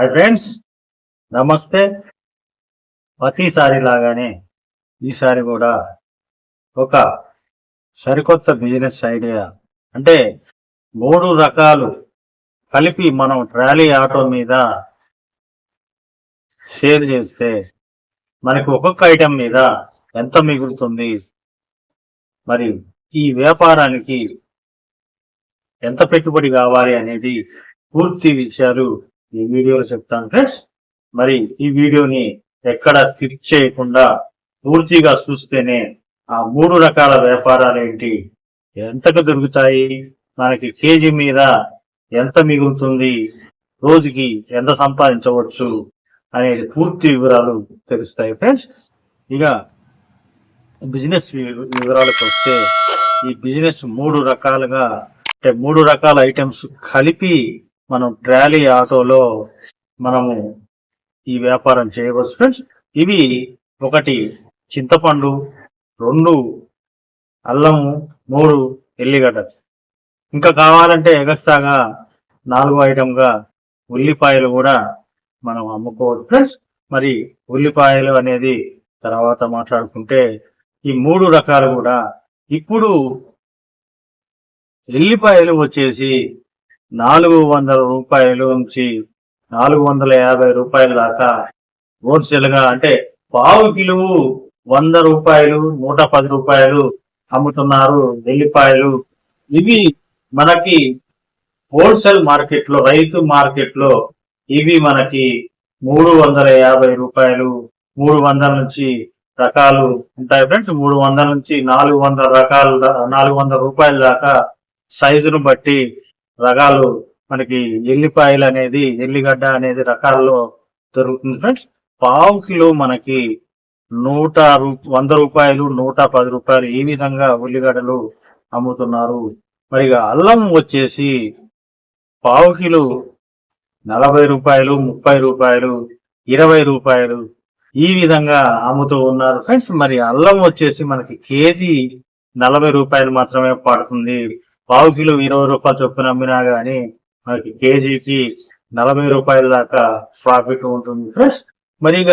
Hi friends నమస్తే. ప్రతిసారి లాగానే ఈసారి కూడా ఒక సరికొత్త బిజినెస్ ఐడియా అంటే మూడు రకాలు కలిపి మనం ట్రాలీ ఆటో మీద షేర్ చేస్తే మనకు ఒక్కొక్క ఐటెం మీద ఎంత మిగులుతుంది? మరి ఈ వ్యాపారానికి ఎంత పెట్టుబడి కావాలి అనేది పూర్తి విషయాలు ఈ వీడియోలో చెప్తాను ఫ్రెండ్స్. మరి ఈ వీడియోని ఎక్కడ స్కిప్ చేయకుండా పూర్తిగా చూస్తేనే ఆ మూడు రకాల వ్యాపారాలు ఏంటి ఎంతకు దొరుకుతాయి మనకి కేజీ మీద ఎంత మిగులుతుంది రోజుకి ఎంత సంపాదించవచ్చు అనేది పూర్తి వివరాలు తెలుస్తాయి ఫ్రెండ్స్. ఇక బిజినెస్ వివరాలకు వస్తే ఈ బిజినెస్ మూడు రకాలుగా అంటే మూడు రకాల ఐటమ్స్ కలిపి మనం ట్రాలీ ఆటోలో మనము ఈ వ్యాపారం చేయవచ్చు. ఫ్రెండ్స్ ఇవి ఒకటి చింతపండు రెండు అల్లము మూడు ఎల్లిగడ్డ. ఇంకా కావాలంటే ఎగస్తాగా నాలుగో ఐటమ్గా ఉల్లిపాయలు కూడా మనం అమ్ముకోవచ్చు. ఫ్రెండ్స్ మరి ఉల్లిపాయలు అనేది తర్వాత మాట్లాడుకుంటే ఈ మూడు రకాలు కూడా ఇప్పుడు ఎల్లిపాయలు వచ్చేసి నాలుగు వందల రూపాయలు నుంచి నాలుగు వందల యాభై రూపాయల దాకా హోల్సేల్గా అంటే పావు కిలో వంద రూపాయలు నూట పది రూపాయలు అమ్ముతున్నారు వెల్లిపాయలు. ఇవి మనకి హోల్సేల్ మార్కెట్లో రైతు మార్కెట్లో ఇవి మనకి మూడు వందల యాభై రూపాయలు మూడు వందల నుంచి రకాలు ఉంటాయి ఫ్రెండ్స్. మూడు వందల నుంచి నాలుగు వందల రకాలు నాలుగు వందల రూపాయల దాకా సైజును బట్టి రకాలు మనకి ఎల్లిపాయలు అనేది ఎల్లిగడ్డ అనేది రకాల్లో దొరుకుతుంది ఫ్రెండ్స్. పావు కిలో మనకి నూట రూ- వంద రూపాయలు నూట పది రూపాయలు ఈ విధంగా ఉల్లిగడ్డలు అమ్ముతున్నారు. మరి అల్లం వచ్చేసి పావు కిలో నలభై రూపాయలు ముప్పై రూపాయలు ఇరవై రూపాయలు ఈ విధంగా అమ్ముతూ ఉన్నారు ఫ్రెండ్స్. మరి అల్లం వచ్చేసి మనకి కేజీ నలభై రూపాయలు మాత్రమే పడుతుంది. పావు కిలో ఇరవై రూపాయలు చొప్పున అమ్మినా గానీ మనకి కేజీకి నలభై రూపాయల దాకా ప్రాఫిట్ ఉంటుంది. ఫ్రెండ్స్ మరి ఇక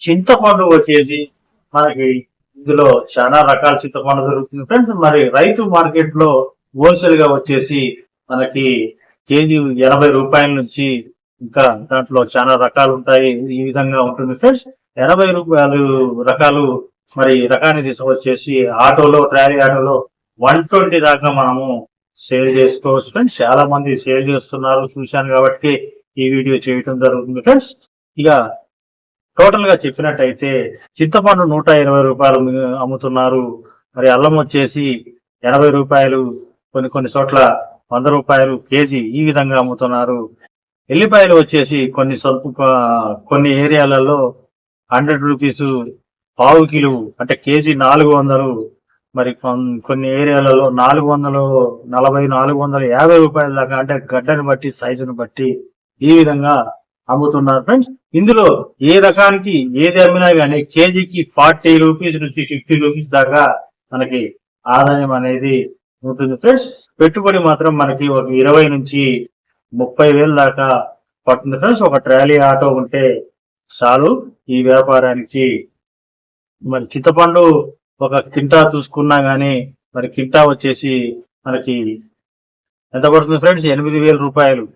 చింతపండు వచ్చేసి మనకి ఇందులో చాలా రకాల చింతపండు దొరుకుతుంది. ఫ్రెండ్స్ మరి రైతు మార్కెట్లో హోల్సేల్గా వచ్చేసి మనకి కేజీ ఎనభై రూపాయల నుంచి ఇంకా దాంట్లో చాలా రకాలు ఉంటాయి. ఈ విధంగా ఉంటుంది. ఫ్రెండ్స్ ఎనభై రూపాయలు రకాలు మరి రకాన్ని తీసుకొచ్చేసి ఆటోలో ట్రాలీ ఆటోలో వన్ ట్వంటీ దాకా మనము సేల్ చేసుకోవచ్చు. ఫ్రెండ్స్ చాలా మంది సేల్ చేస్తున్నారు. చూశాను కాబట్టి ఈ వీడియో చేయటం జరుగుతుంది. ఫ్రెండ్స్ ఇక టోటల్గా చెప్పినట్టయితే చింతపండు నూట ఇరవై రూపాయలు అమ్ముతున్నారు. మరి అల్లం వచ్చేసి ఎనభై రూపాయలు కొన్ని కొన్ని చోట్ల వంద రూపాయలు కేజీ ఈ విధంగా అమ్ముతున్నారు. ఎల్లిపాయలు వచ్చేసి కొన్ని స్వల్ప కొన్ని ఏరియాలలో హండ్రెడ్ రూపీస్ పావు కిలో అంటే కేజీ నాలుగు వందలు మరి కొన్ని ఏరియాలలో నాలుగు వందలు నలభై నాలుగు వందల యాభై రూపాయల దాకా అంటే గడ్డని బట్టి సైజును బట్టి ఈ విధంగా అమ్ముతున్నారు ఫ్రెండ్స్. ఇందులో ఏ రకానికి ఏది అమ్మినా గానీ కేజీకి ఫార్టీ రూపీస్ నుంచి ఫిఫ్టీ రూపీస్ దాకా మనకి ఆదాయం అనేది ఉంటుంది ఫ్రెండ్స్. పెట్టుబడి మాత్రం మనకి ఒక ఇరవై నుంచి ముప్పై వేల దాకా పడుతుంది ఫ్రెండ్స్. ఒక ట్రాలీ ఆటో ఉంటే చాలు ఈ వ్యాపారానికి. మరి చింతపండు ఒక కింటా చూసుకున్నా గానీ మరి కింటా వచ్చేసి మనకి ఎంత పడుతుంది ఫ్రెండ్స్? ఎనిమిది వేల రూపాయలు.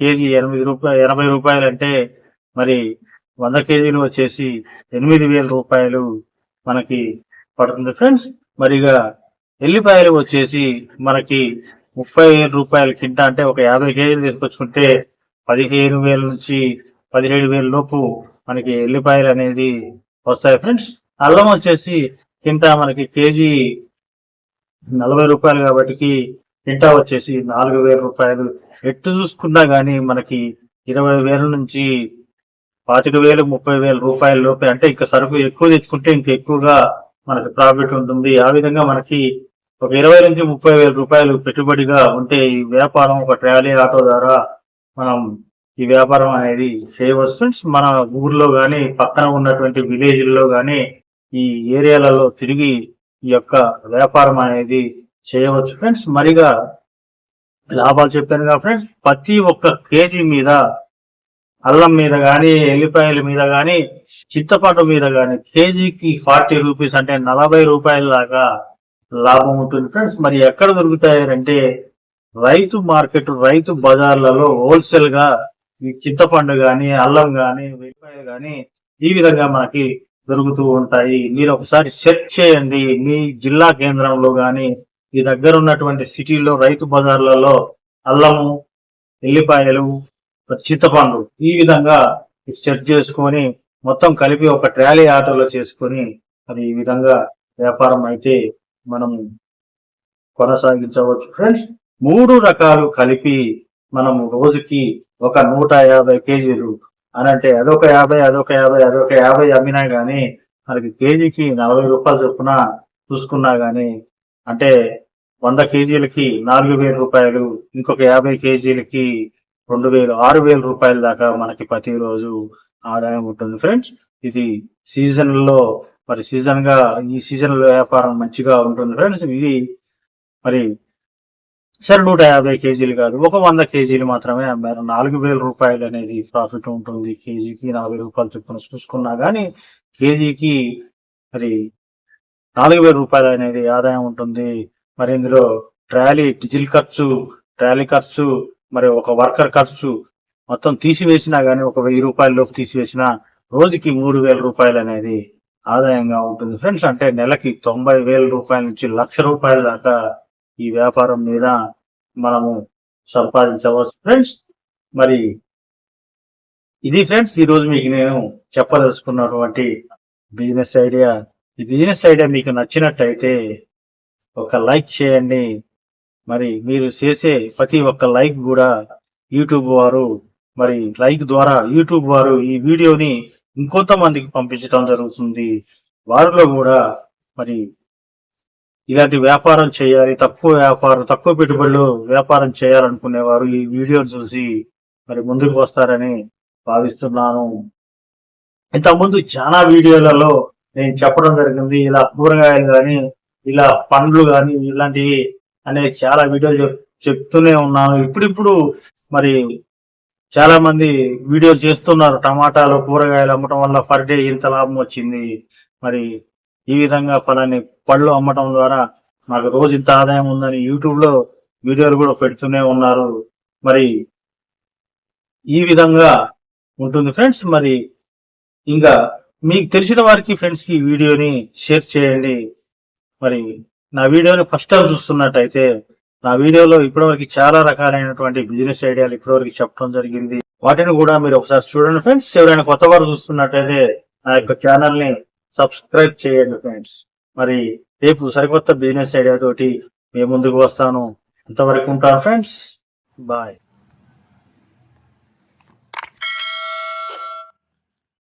కేజీ ఎనిమిది రూపాయలు ఎనభై రూపాయలు అంటే మరి వంద కేజీలు వచ్చేసి ఎనిమిది వేల రూపాయలు మనకి పడుతుంది ఫ్రెండ్స్. మరిగా ఎల్లిపాయలు వచ్చేసి మనకి ముప్పై వేల రూపాయలు కింట అంటే ఒక యాభై కేజీలు తీసుకొచ్చుకుంటే పదిహేను వేల నుంచి పదిహేడు వేల లోపు మనకి ఎల్లిపాయలు అనేది వస్తాయి ఫ్రెండ్స్. అల్లం వచ్చేసి కింట మనకి కేజీ నలభై రూపాయలు కాబట్టి కింటా వచ్చేసి నాలుగు వేల రూపాయలు. ఎట్టు చూసుకున్నా కానీ మనకి ఇరవై వేల నుంచి పాతిక వేలు ముప్పై వేల రూపాయల లోపే. అంటే ఇంకా సరుకు ఎక్కువ తెచ్చుకుంటే ఇంకా ఎక్కువగా మనకి ప్రాఫిట్ ఉంటుంది. ఆ విధంగా మనకి ఒక ఇరవై నుంచి ముప్పై వేల రూపాయలు పెట్టుబడిగా ఉంటే ఈ వ్యాపారం ఒక ట్రావెలింగ్ ఆటో ద్వారా మనం ఈ వ్యాపారం అనేది చేయవచ్చు. ఫ్రెండ్స్ మన ఊర్లో కానీ పక్కన ఉన్నటువంటి విలేజ్లో కానీ ఈ ఏరియాలలో తిరిగి ఈ యొక్క వ్యాపారం అనేది చేయవచ్చు. ఫ్రెండ్స్ మరిగా లాభాలు చెప్పాను కదా ఫ్రెండ్స్ ప్రతి ఒక్క కేజీ మీద అల్లం మీద కానీ ఎల్లిపాయల మీద కానీ చిత్తపాటు మీద కానీ కేజీకి ఫార్టీ రూపీస్ అంటే నలభై రూపాయల దాకా లాభం ఉంటుంది ఫ్రెండ్స్. మరి ఎక్కడ దొరుకుతాయంటే రైతు మార్కెట్ రైతు బజార్లలో హోల్సేల్గా ఈ చింతపండు గాని అల్లం కానీ వెల్లిపాయలు కానీ ఈ విధంగా మనకి దొరుకుతూ ఉంటాయి. మీరు ఒకసారి సెర్చ్ చేయండి. మీ జిల్లా కేంద్రంలో కానీ ఈ దగ్గర ఉన్నటువంటి సిటీలో రైతు బజార్లలో అల్లము ఎల్లిపాయలు చింతపండు ఈ విధంగా సెర్చ్ చేసుకొని మొత్తం కలిపి ఒక ట్రాలీ ఆటోలో చేసుకొని అది ఈ విధంగా వ్యాపారం అయితే మనం కొనసాగించవచ్చు. ఫ్రెండ్స్ మూడు రకాలు కలిపి మనం రోజుకి ఒక నూట యాభై కేజీలు అని అంటే అదొక యాభై అదొక యాభై అదొక యాభై అమ్మినా గానీ మనకి కేజీకి నలభై రూపాయలు చొప్పున చూసుకున్నా గానీ అంటే వంద కేజీలకి నాలుగు వేల రూపాయలు ఇంకొక యాభై కేజీలకి రెండు వేలు ఆరు వేల రూపాయల దాకా మనకి ప్రతిరోజు ఆదాయం ఉంటుంది. ఫ్రెండ్స్ ఇది సీజన్లో మరి సీజన్గా ఈ సీజన్లో వ్యాపారం మంచిగా ఉంటుంది ఫ్రెండ్స్. ఇది మరి సరే నూట యాభై కేజీలు కాదు ఒక వంద కేజీలు మాత్రమే అమ్మారు. నాలుగు వేల రూపాయలు అనేది ప్రాఫిట్ ఉంటుంది కేజీకి నలభై రూపాయలు చొప్పున చూసుకున్నా కానీ కేజీకి మరి నాలుగు వేల రూపాయలు అనేది ఆదాయం ఉంటుంది. మరి ఇందులో ట్రాలీ డీజిల్ ఖర్చు ట్రాలీ ఖర్చు మరి ఒక వర్కర్ ఖర్చు మొత్తం తీసివేసినా కానీ ఒక వెయ్యి రూపాయల లోపు తీసివేసిన రోజుకి మూడు వేల రూపాయలు అనేది ఆదాయంగా ఉంటుంది. ఫ్రెండ్స్ అంటే నెలకి తొంభై వేల రూపాయల నుంచి లక్ష రూపాయల దాకా ఈ వ్యాపారం మీద మనము సంపాదించవచ్చు. ఫ్రెండ్స్ మరి ఇది ఫ్రెండ్స్ ఈ రోజు మీకు నేను చెప్పదలుచుకున్నటువంటి బిజినెస్ ఐడియా ఈ బిజినెస్ ఐడియా మీకు నచ్చినట్టయితే ఒక లైక్ చేయండి. మరి మీరు చేసే ప్రతి ఒక్క లైక్ కూడా యూట్యూబ్ వారు మరి లైక్ ద్వారా యూట్యూబ్ వారు ఈ వీడియోని ఇంకొంతమందికి పంపించడం జరుగుతుంది. వారిలో కూడా మరి ఇలాంటి వ్యాపారం చేయాలి తక్కువ వ్యాపారం తక్కువ పెట్టుబడులు వ్యాపారం చేయాలనుకునేవారు ఈ వీడియో చూసి మరి ముందుకు వస్తారని భావిస్తున్నాను. ఇంతకుముందు చాలా వీడియోలలో నేను చెప్పడం జరిగింది ఇలా కూరగాయలు కానీ ఇలా పండ్లు కానీ ఇలాంటివి అనే చాలా వీడియోలు చెప్తూనే ఉన్నాను. ఇప్పుడిప్పుడు మరి చాలా మంది వీడియోలు చేస్తున్నారు టమాటాలు కూరగాయలు అమ్మటం వల్ల పర్ డే ఇంత లాభం వచ్చింది. మరి ఈ విధంగా ఫలాని పళ్ళు అమ్మటం ద్వారా మాకు రోజు ఇంత ఆదాయం ఉందని యూట్యూబ్లో వీడియోలు కూడా పెడుతూనే ఉన్నారు. మరి ఈ విధంగా ఉంటుంది ఫ్రెండ్స్ మరి ఇంకా మీకు తెలిసిన వారికి ఫ్రెండ్స్కి వీడియోని షేర్ చేయండి. మరి నా వీడియోని ఫస్ట్ టైం చూస్తున్నట్టయితే నా వీడియోలో ఇప్పటివరకు చాలా రకాలైనటువంటి బిజినెస్ ఐడియాలు ఇప్పటివరకు చెప్పడం జరిగింది. వాటిని కూడా మీరు ఒకసారి చూడండి ఫ్రెండ్స్ ఎవరైనా కొత్త వారు చూస్తున్నట్టయితే నా యొక్క ఛానల్ని సబ్స్క్రైబ్ చేయండి ఫ్రెండ్స్ మరి రేపు సరికొత్త బిజినెస్ ఐడియా తోటి మేము ముందుకు వస్తాను. అంతవరకు ఉంటాను ఫ్రెండ్స్ బాయ్